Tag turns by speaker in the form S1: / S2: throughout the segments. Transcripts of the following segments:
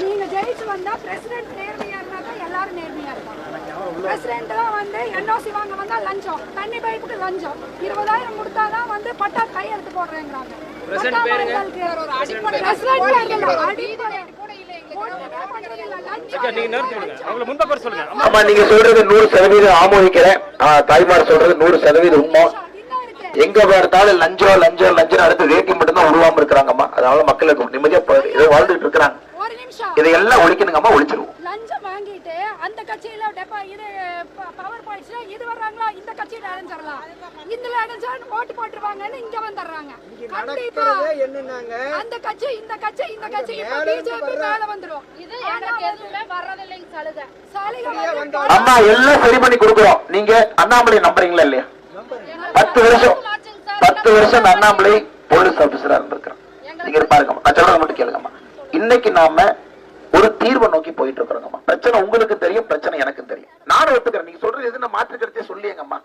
S1: நீங்க ஜெயிச்சு வந்தா பிரசிடென்ட் நேர்மையா இருந்தா தான் எல்லாரும் நேர்மையா இருப்பாங்க. பிரசிடென்ட் தான் வந்து என்ஓசி வாங்க வந்தா லஞ்சம். தண்ணி பைப்புக்கு லஞ்சம். இருபதாயிரம் கொடுத்தாதான் வந்து பட்டா கையெழுத்து போடுறேங்கிறாங்க.
S2: நீங்க
S3: சொல்றது நூறு சதவீதம் ஆமோதிக்கிறேன். தாய்மார் சொல்றது நூறு சதவீதம் உண்மை. எங்க பார்த்தாலும் லஞ்சம் லஞ்சம் லஞ்சம் அடுத்து வேட்டி மட்டும் தான் உருவாம இருக்கிறாங்கம்மா. அதனால மக்களுக்கு நிம்மதியா ஏதோ வாழ்ந்துட்டு இருக்கிறாங்க.
S1: ஒரு நிமிஷம்.
S3: இதையெல்லாம் ஒழிக்கணுங்கம்மா ஒழிச்சிருவோம்.
S1: லஞ்சம் வாங்கிட்டு அந்த கட்சியில டெப்பா இது பவர் பாயிண்ட்ஸ்ல இது வர்றாங்களா? இந்த கட்சியில அடைஞ்சிடலாம் இதுல அடைஞ்சாலும் ஓட்டு போட்டுருவாங்கன்னு இங்க வந்துடுறாங்க. கண்டிப்பா.
S4: என்னன்னாங்க?
S1: அந்த கட்சி இந்த கட்சி இந்த கட்சி. இப்ப பிஜேபி மேல வந்துரும்.
S5: இது எனக்கு எதுவுமே வர்றதில்லைங்க சலுகை.
S1: சலுகை
S3: அம்மா எல்லாம் சரி பண்ணி கொடுக்குறோம். நீங்க அண்ணாமலை நம்புறீங்களா இல்லையா? பத்து வருஷம் பத்து வருஷம் அண்ணாமலை போலீஸ் ஆபீசரா இருந்திருக்கிறோம் நீங்க நான் மட்டும் கேளுங்கம்மா. இன்னைக்கு நாம ஒரு தீர்வை நோக்கி போயிட்டு இருக்கிறோங்கம்மா. பிரச்சனை உங்களுக்கு தெரியும் பிரச்சனை எனக்கு தெரியும். நானும் ஒத்துக்கிறேன். நீங்க சொல்றது எது நான் மாற்று கருத்தே சொல்லியங்கம்மா.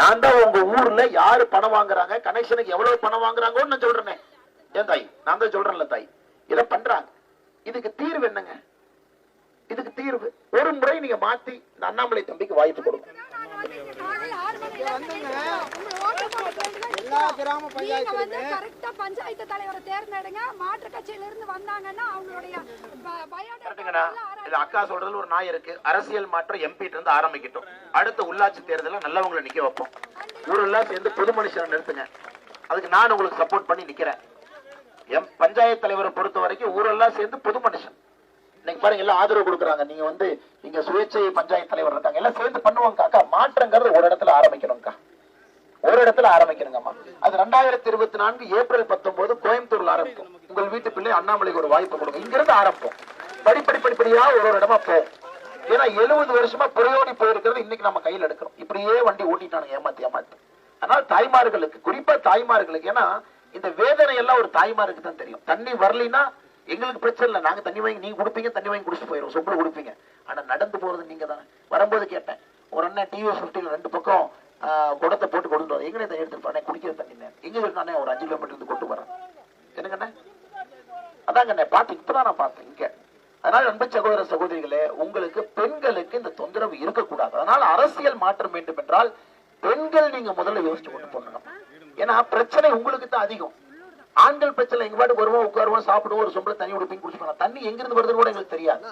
S3: நான் தான் உங்க ஊர்ல யாரு பணம் வாங்குறாங்க கனெக்ஷனுக்கு எவ்வளவு பணம் வாங்குறாங்கன்னு நான் சொல்றேனே. ஏன் தாய்? நான் தான் சொல்றேன்ல தாய். இதை பண்றாங்க. இதுக்கு தீர்வு என்னங்க? இதுக்கு தீர்வு. ஒரு முறை நீங்க மாத்தி இந்த அண்ணாமலை தம்பிக்கு வாய்ப்பு
S1: கொடுக்கும்
S4: எல்லா கிராம
S1: நீங்க வந்து கரெக்டா பஞ்சாயத்து தலைவரை தேர்ந்தெடுங்க. மாற்று கட்சியில இருந்து வந்தாங்கன்னா அவங்களுடைய
S3: கரெக்டுங்கண்ணா
S1: பயோடேட்டா
S3: இது அக்கா சொல்றதுல ஒரு நாய் இருக்கு. அரசியல் மாற்றம் எம்பி இருந்து ஆரம்பிக்கட்டும். அடுத்த உள்ளாட்சி தேர்தலில் நல்லவங்களை நிக்க வைப்போம். ஊரெல்லாம் சேர்ந்து பொது மனுஷனை நிறுத்துங்க. அதுக்கு நான் உங்களுக்கு சப்போர்ட் பண்ணி நிக்கிறேன். எம் பஞ்சாயத்து தலைவரை பொறுத்த வரைக்கும் ஊரெல்லாம் சேர்ந்து பொது மனுஷன். இன்னைக்கு பாருங்க எல்லாம் ஆதரவு கொடுக்குறாங்க. நீங்க வந்து நீங்க சுயேட்சை பஞ்சாயத்து தலைவர் இருக்காங்க. எல்லாம் சேர்ந்து பண்ணுவாங்க அக்கா. மாற்றங்கிறது ஒரு இடத்துல ஆரம்பிக்கணும்க்கா. ஒரு இடத்துல ஆரம்பிக்கணுங்கம்மா. அது ரெண்டாயிரத்தி இருபத்தி நான்கு ஏப்ரல் பத்தொன்பது கோயம்புத்தூர்ல ஆரம்பிக்கும் உங்கள் வீட்டு பிள்ளை அண்ணாமலைக்கு ஒரு வாய்ப்பு கொடுங்க. இங்கிருந்து ஆரம்பிப்போம். படிப்படி படிப்படியா ஒரு ஒரு இடமா போகும் ஏன்னா எழுபது வருஷமா புறையோடி போயிருக்கிறது இன்னைக்கு நம்ம கையில் எடுக்கிறோம். இப்படியே வண்டி ஓட்டிட்டானுங்க ஏமாத்தி ஏமாத்தி. அதனால தாய்மார்களுக்கு குறிப்பா தாய்மார்களுக்கு ஏன்னா இந்த வேதனை எல்லாம் ஒரு தாய்மாருக்கு தான் தெரியும். தண்ணி வரலைன்னா எங்களுக்கு பிரச்சனை இல்லை. நாங்க தண்ணி வாங்கி நீங்க கொடுப்பீங்க தண்ணி வாங்கி குடிச்சிட்டு போயிடும் சொம்பு கொடுப்பீங்க. ஆனா நடந்து போறது நீங்க தானே. வரும்போது கேட்டேன். ஒரு அண்ணன் டிவி ஃபிஃப்டில ரெண்டு பக்கம் குடத்தை போட்டு கொண்டு வரோம் எங்க தண்ணி எடுத்துட்டு குடிக்கிற தண்ணி எங்க இருக்கானே ஒரு அஞ்சு கிலோமீட்டர் இருந்து கொண்டு வரேன். என்னங்கண்ணே? அதாங்கண்ணே பார்த்து இப்பதான் நான் பார்த்தேன் இங்க. அதனால அன்பு சகோதர சகோதரிகளே உங்களுக்கு பெண்களுக்கு இந்த தொந்தரவு இருக்கக்கூடாது. அதனால அரசியல் மாற்றம் வேண்டும் என்றால் பெண்கள் நீங்க முதல்ல யோசிச்சு கொண்டு போகணும். ஏன்னா பிரச்சனை உங்களுக்கு தான் அதிகம். ஆண்கள் பிரச்சனை எங்க பாட்டு வருவோம் உட்காருவோம் சாப்பிடுவோம் ஒரு சொம்பளை தண்ணி குடிப்பீங்க குடிச்சுக்கலாம் தண்ணி எங்கிருந்து வருதுன்னு கூட எங்களுக்கு தெரியாது.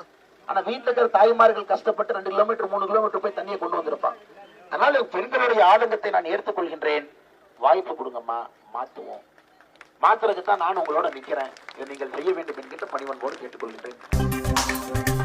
S3: ஆனா வீட்டுல இருக்கிற தாய்மார்கள் கஷ்டப்பட்டு ரெண்டு கிலோமீட்டர் மூணு கிலோமீட்டர் போய் தண்ணியை கொண்டு வந்திருப்பாங்க. அதனால பெண்களுடைய ஆதங்கத்தை நான் ஏற்றுக்கொள்கின்றேன் வாய்ப்பு கொடுங்கம்மா மாத்துவோம். மாத்துறதுக்கு தான் நான் உங்களோட நிக்கிறேன். இதை நீங்கள் செய்ய வேண்டும் என்கின்ற பணிவன்போடு கேட்டுக்கொள்கின்றேன்.